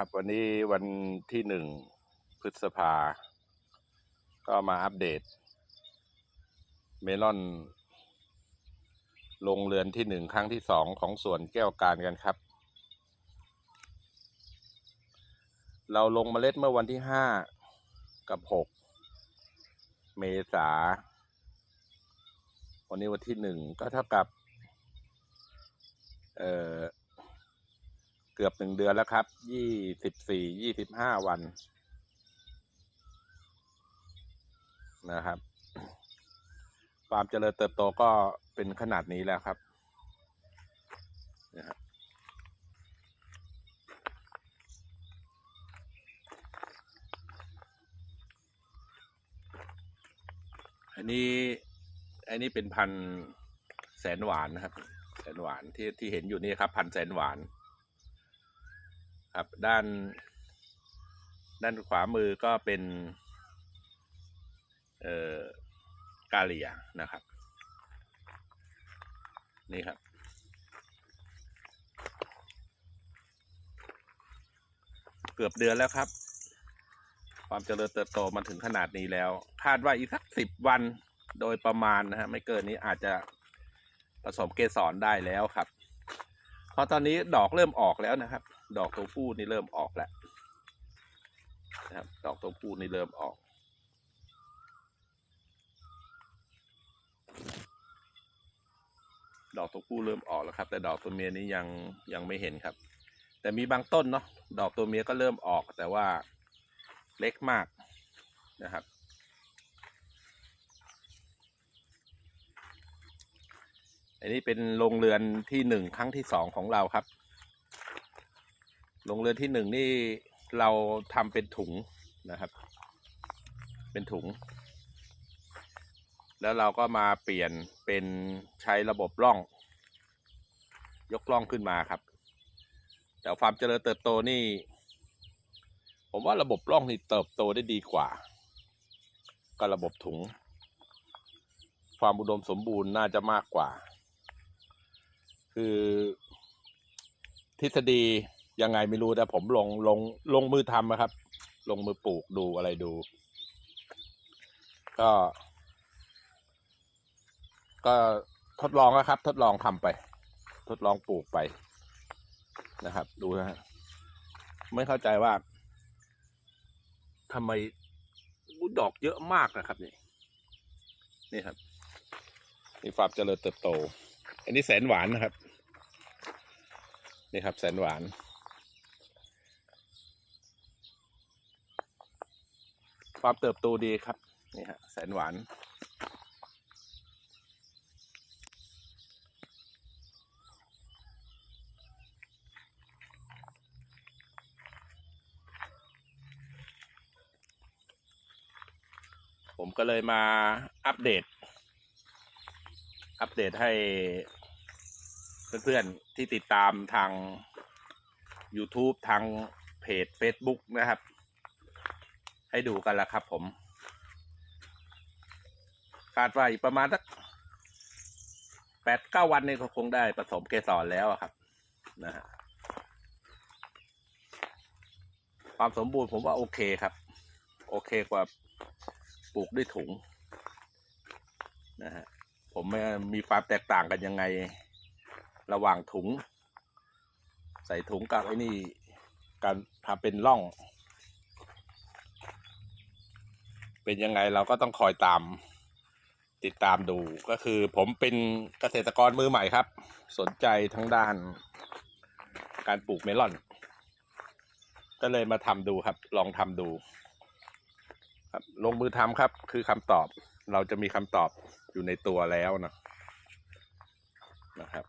ครับ วันนี้วันที่หนึ่งพฤษภา ก็มาอัปเดต เมลอนลงเรือนที่หนึ่งครั้งที่สองของสวนแก้วการกันครับ เราลงเมล็ดเมื่อวันที่ห้ากับหกเมษา วันนี้วันที่หนึ่งก็เท่ากับ เอ่อ เกือบหนึ่งเดือนแล้วครับ ยี่สิบสี่ ยี่สิบห้าวัน นะครับความเจริญเติบโตก็เป็นขนาดนี้แล้วครับนะครับอันนี้อันนี้เป็นพันแสนหวานนะครับ แสนหวานที่ที่เห็นอยู่นี่ครับ พันแสนหวาน ครับด้าน ด้านขวามือก็เป็นเอ่อกาเลียนะครับ นี่ครับ เกือบเดือนแล้วครับ ความเจริญเติบโตมาถึงขนาดนี้แล้ว คาดว่าอีกสักสิบวันโดยประมาณนะฮะไม่เกินนี้อาจจะผสมเกสรได้แล้วครับ เพราะตอนนี้ดอกเริ่มออกแล้วนะครับ ดอกตัวผู้นี่เริ่มออกแล้วนะครับ ดอกตัวผู้นี่เริ่มออก ดอกตัวผู้เริ่มออกแล้วครับ แต่ดอกตัวเมียนี้ยังยังไม่เห็นครับ แต่มีบางต้นเนาะดอกตัวเมียก็เริ่มออก แต่ว่าเล็กมากนะครับอันนี้เป็นโรงเรือนที่หนึ่งครั้งที่สองของเราครับ โรงเรือนที่หนึ่งนี่เราทำเป็นถุงนะครับ เป็นถุง แล้วเราก็มาเปลี่ยนเป็นใช้ระบบร่อง ยกร่องขึ้นมาครับ แต่ความเจริญเติบโตนี่ ผมว่าระบบร่องนี่เติบโตได้ดีกว่าก็ระบบถุง ความอุดมสมบูรณ์น่าจะมากกว่า คือทฤษฎี ยังไงไม่รู้แต่ผมลงลงลงมือทำนะครับ ลงมือปลูกดูอะไรดู ก็ ก็ทดลองนะครับ ทดลองทำไป ทดลองปลูกไปนะครับ ดูนะฮะไม่เข้าใจว่าทำไมบุดอกเยอะมากนะครับ นี่ นี่ครับนี่ความเจริญเติบโต อันนี้แสนหวานนะครับ นี่ครับแสนหวาน ความเติบโตดีครับนี่ฮะแสนหวานผมก็เลยมาอัปเดต อัปเดตให้เพื่อนๆที่ติดตามทาง YouTube ทางเพจ Facebook นะครับ ให้ดูกันละครับผมคาดว่าอีกประมาณสักแปดเก้าวันนี้ก็คงได้ผสมเกสรแล้วอะครับ นะฮะความสมบูรณ์ผมว่าโอเคครับ โอเคกว่าปลูกด้วยถุง นะฮะผมม่มีความแตกต่างกันยังไง ระหว่างถุง ใส่ถุงกับไอ้นี่ การทำเป็นร่อง เป็นยังไงเราก็ต้องคอยตาม ติดตามดูก็คือ ผมเป็นเกษตรกรมือใหม่ครับ สนใจทั้งด้าน การปลูกเมลอน ก็เลยมาทำดูครับ ลองทำดู ครับลงมือทำครับ คือคำตอบ เราจะมีคำตอบอยู่ในตัวแล้วนะนะครับ